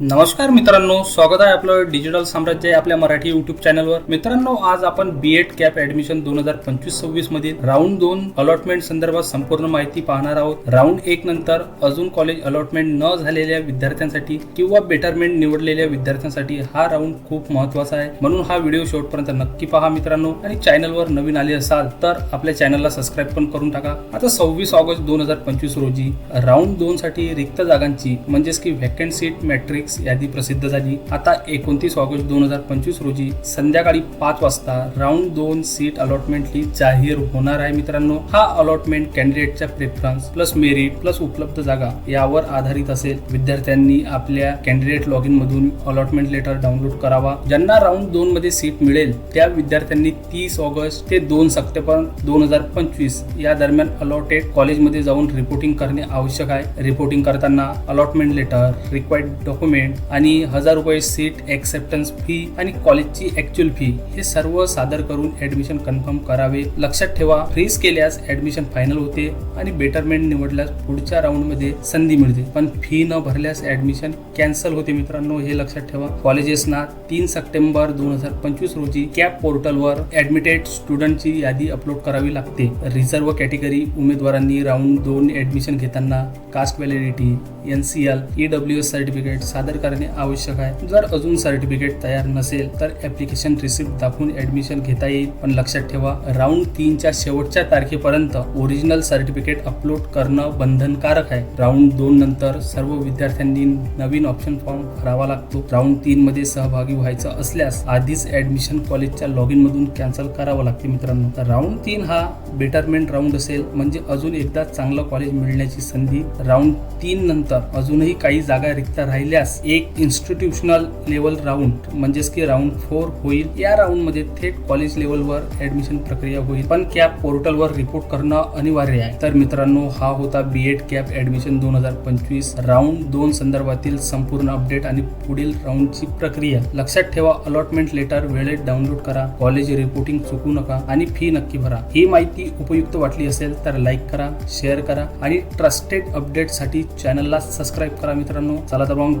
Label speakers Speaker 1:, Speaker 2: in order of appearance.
Speaker 1: नमस्कार मित्रांनो स्वागत आहे आपलं डिजिटल साम्राज्य आपल्या मराठी युट्यूब चॅनलवर मित्रांनो आज आपण बी एड कॅप ऍडमिशन दोन हजार पंचवीस सव्वीस मधील राऊंड दोन अलॉटमेंट संदर्भात संपूर्ण माहिती पाहणार आहोत. राऊंड एक नंतर अजून कॉलेज अलॉटमेंट न झालेल्या विद्यार्थ्यांसाठी किंवा बेटरमेंट निवडलेल्या विद्यार्थ्यांसाठी हा राऊंड खूप महत्त्वाचा आहे. म्हणून हा व्हिडिओ शेवटपर्यंत नक्की पहा मित्रांनो. आणि चॅनलवर नवीन आले असाल तर आपल्या चॅनलला सबस्क्राईब पण करून टाका. आता सव्वीस ऑगस्ट दोन हजार पंचवीस रोजी राऊंड दोन साठी रिक्त जागांची म्हणजेच की व्हॅकंट सीट मॅट्रिक्स यादी प्रसिद्ध झाली. आता एकोणतीस ऑगस्ट दोन हजार पंचवीस रोजी संध्याकाळी पाच वाजता राऊंड दोन सीट अलॉटमेंट जाहीर होणार आहे मित्रांनो. हा अलॉटमेंट कॅन्डिडेटच्या प्रेफरन्स प्लस मेरिट प्लस उपलब्ध जागा यावर आधारित असेल. विद्यार्थ्यांनी आपल्या कॅन्डिडेट लॉग इन मधून अलॉटमेंट लेटर डाउनलोड करावा. ज्यांना राऊंड दोन मध्ये सीट मिळेल त्या विद्यार्थ्यांनी तीस ऑगस्ट ते दोन सप्टेंबर दोन हजार पंचवीस या दरम्यान अलॉटेड कॉलेजमध्ये जाऊन रिपोर्टिंग करणे आवश्यक आहे. रिपोर्टिंग करताना अलॉटमेंट लेटर रिक्वायर्ड डॉक्युमेंट आणि हजार रुपये सीट एक्सेप्टन्स फी आणि कॉलेजची ऍक्च्युअल फी हे सर्व सादर करून ऍडमिशन कन्फर्म करावे. लक्षात ठेवा फ्रीज केल्यास ऍडमिशन फायनल होते आणि बेटरमेंट निवडल्यास पुढच्या राऊंडमध्ये संधी मिळते. पण फी न भरल्यास ऍडमिशन कॅन्सल होते मित्रांनो हे लक्षात ठेवा. कॉलेजेसना तीन सप्टेंबर दोन हजार पंचवीस रोजी कॅप पोर्टलवर ऍडमिटेड स्टुडंटची यादी अपलोड करावी लागते. रिझर्व्ह कॅटेगरी उमेदवारांनी राऊंड दोन ऍडमिशन घेताना caste validity N C L E W S certificate सादर करणे आवश्यक आहे. जर अजून सर्टिफिकेट तयार नसेल तर ऍप्लिकेशन रिसिप्ट दाखवून ऍडमिशन घेता येईल. पण लक्षात ठेवा राऊंड तीनच्या शेवटच्या तारखेपर्यंत ओरिजिनल सर्टिफिकेट अपलोड करणं बंधनकारक आहे. राऊंड दोन नंतर सर्व विद्यार्थ्यांनी नवीन ऑप्शन फॉर्म भरावा लागतो. राऊंड तीन मध्ये सहभागी व्हायचं असल्यास आधीच ऍडमिशन कॉलेजच्या लॉग इन मधून कॅन्सल करावं लागते मित्रांनो. तर राऊंड तीन हा बेटरमेंट राऊंड असेल म्हणजे अजून एकदा चांगलं कॉलेज मिळण्याची संधी. राऊंड तीन नंतर अजूनही काही जागा रिक्त राहिल्यास एक इन्स्टिट्यूशनल लेवल राऊंड म्हणजेच की राऊंड फोर होईल. या राऊंडमध्ये थेट कॉलेज लेवलवर ऍडमिशन प्रक्रिया होईल. पण कॅप पोर्टलवर रिपोर्ट करणं अनिवार्य आहे. तर मित्रांनो हा होता बी एड कॅप ऍडमिशन दोन हजार पंचवीस राऊंड दोन संदर्भातील संपूर्ण अपडेट आणि पुढील राऊंडची प्रक्रिया. लक्षात ठेवा अलॉटमेंट लेटर वेळेत डाउनलोड करा कॉलेज रिपोर्टिंग चुकू नका आणि फी नक्की भरा. ही माहिती उपयुक्त वाटली असेल तर लाईक करा शेअर करा आणि ट्रस्टेड अपडेटसाठी चॅनलला सबस्क्राईब करा मित्रांनो. चला तर मग